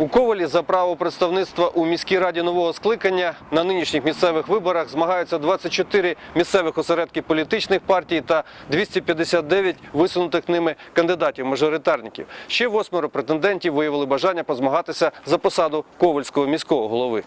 У Ковалі за право представництва у міській раді нового скликання на нинішніх місцевих виборах змагаються 24 місцевих осередки політичних партій та 259 висунутих ними кандидатів-мажоритарників. Ще восьмеро претендентів виявили бажання позмагатися за посаду ковальського міського голови.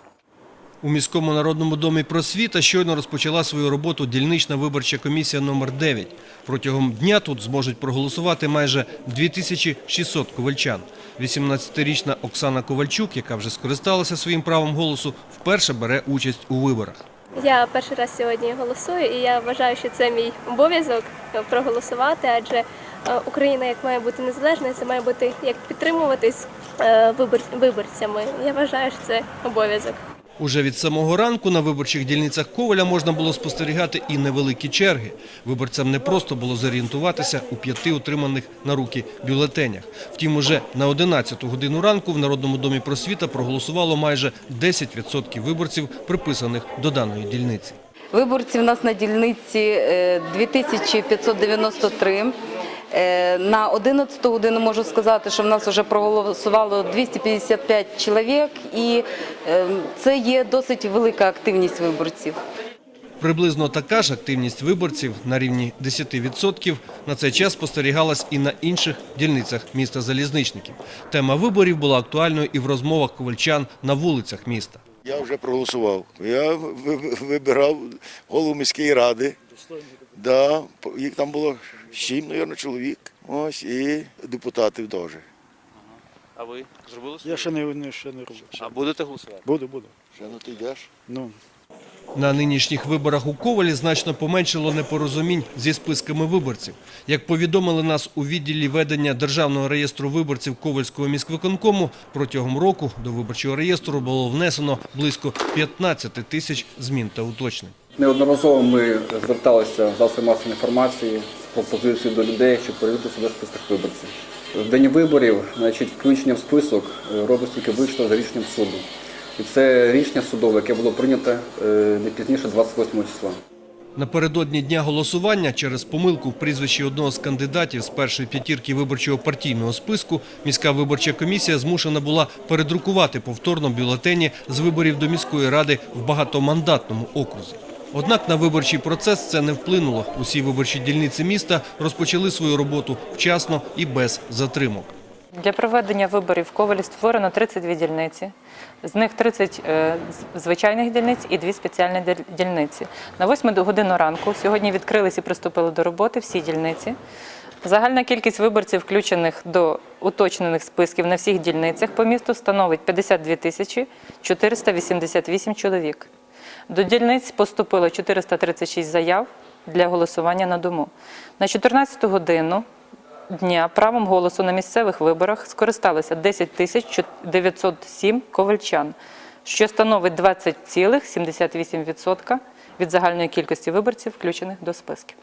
У міському народному домі просвіта щойно розпочала свою роботу дільнична виборча комісія номер 9 Протягом дня тут зможуть проголосувати майже 2600 ковальчан. 18-річна Оксана Ковальчук, яка вже скористалася своїм правом голосу, вперше бере участь у виборах. Я перший раз сьогодні голосую, і я вважаю, що це мій обов'язок проголосувати, адже е, Україна як має бути незалежною, це має бути як підтримуватись е, вибор- виборцями. Я вважаю, що це обов'язок. Уже від самого ранку на виборчих дільницях Коваля можна було спостерігати і невеликі черги. Виборцям не просто було зорієнтуватися у п'яти отриманих на руки бюлетенях. Втім, уже на 11 годину ранку в Народному домі просвіта проголосувало майже 10% виборців, приписаних до даної дільниці. Виборців у нас на дільниці е, 2593. Е, На 11 годину можу сказати, що в нас вже проголосувало 255 чоловік, і е, це є досить велика активність виборців. Приблизно така ж активність виборців на рівні 10% на цей час спостерігалась і на інших дільницях міста Залізничників. Тема виборів була актуальною і в розмовах ковальчан на вулицях міста. Я вже проголосував. Я ви- ви- вибирав голову міської ради. Да, їх там було сім, мабуть, чоловік. Ось і депутатів теж. А ви зробили Я ще не, не, ще не робив. А будете голосувати? Буду, буду. Ще ну ти йдеш? Ну, На нинішніх виборах у Ковалі значно поменшило непорозумінь зі списками виборців. Як повідомили нас у відділі ведення Державного реєстру виборців Ковальського міськвиконкому, протягом року до виборчого реєстру було внесено близько 15 тисяч змін та уточнень. Неодноразово ми зверталися в засоби масової інформації з пропозицією до людей, щоб перевірити себе в списках виборців. В день виборів значить, включення в список е, робить тільки вийшло за рішенням суду. І це рішення судове, яке було прийнято е, не пізніше 28 числа. Напередодні дня голосування через помилку в прізвищі одного з кандидатів з першої п'ятірки виборчого партійного списку міська виборча комісія змушена була передрукувати повторно бюлетені з виборів до міської ради в багатомандатному окрузі. Однак на виборчий процес це не вплинуло. Усі виборчі дільниці міста розпочали свою роботу вчасно і без затримок. Для проведення виборів в Ковалі створено 32 дільниці. З них 30 е, звичайних дільниць і 2 спеціальні дільниці. На 8 годину ранку сьогодні відкрились і приступили до роботи всі дільниці. Загальна кількість виборців, включених до уточнених списків на всіх дільницях по місту, становить 52 тисячі 488 чоловік. До дільниць поступило 436 заяв для голосування на дому. На 14 годину дня правом голосу на місцевих виборах скористалося 10 тисяч 907 ковальчан, що становить 20,78% від загальної кількості виборців, включених до списків.